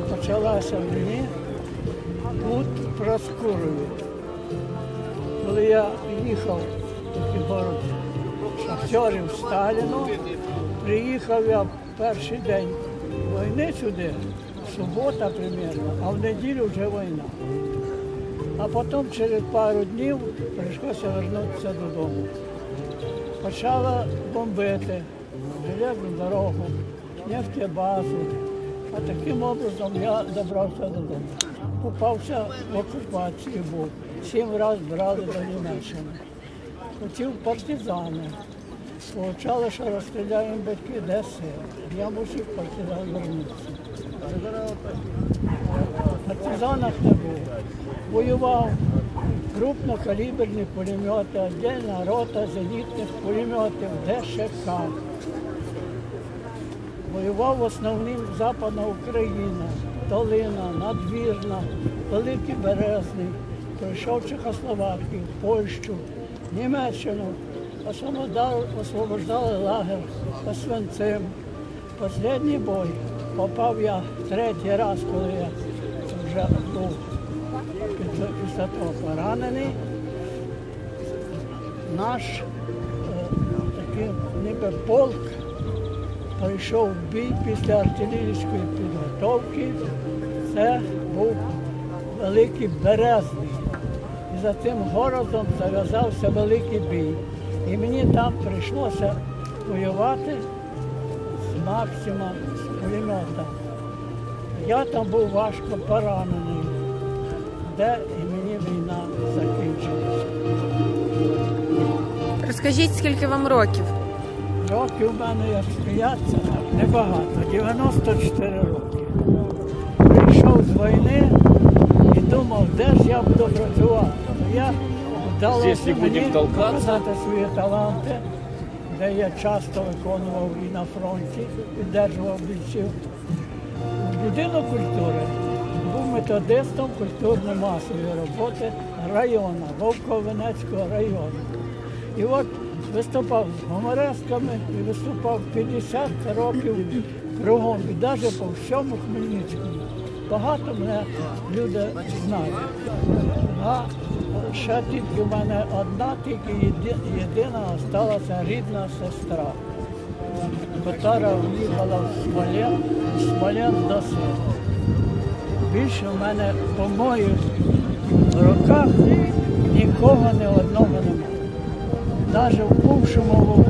почалася в мені тут в Проскурові. Коли я їхав такий город шахтерів Сталіну, приїхав я в перший день війни сюди, субота примерно, а в неділю вже війна. А потім через пару днів прийшлося повернутися додому. Почала бомбити железну дорогу, нефтебазу. А таким образом я добрався додому. Попався в окупацію був. Сім разів брали до Німеччини. Хотів партизани. Получали, що розстріляємо батьки, де син. Я мусив партизан вернутися. В партизанах не був. Воював крупнокаліберні пулемети, віддільна рота зенітних пулеметів ДШК. Воював в основнім Западна Україна, Долина, Надвірна, Великий Березний, пройшов Чехословакію, Польщу, Німеччину, освобождали, лагер Освенцим. Останній бой попав я третій раз, коли я вже був після того поранений. Наш е, такий ніби полк прийшов бій після артилерійської підготовки. Це був Великий Березний. І за цим городом зав'язався великий бій. І мені там прийшлося воювати з Максима, з пулемета. Я там був важко поранений, де і мені війна закінчилася. Розкажіть, скільки вам років? Років в мене як сміяться, небагато, 94 роки. Прийшов з війни і думав, де ж я буду працювати. Я вдалося мені показати свої таланти, де я часто виконував і на фронті, підтримував бійців. Будинок культури був методистом культурно-масової роботи району, Вовковенецького району. І от виступав з гуморесками і виступав 50 років кругом, і навіть по всьому Хмельницькому. Багато мене люди знають. А ще тільки в мене одна, тільки єдина залишилася рідна сестра, яка в'їхала в Смолен, в Смолен до сина. Більше в мене по моїх руках нікого не немає. Навіть в бувшому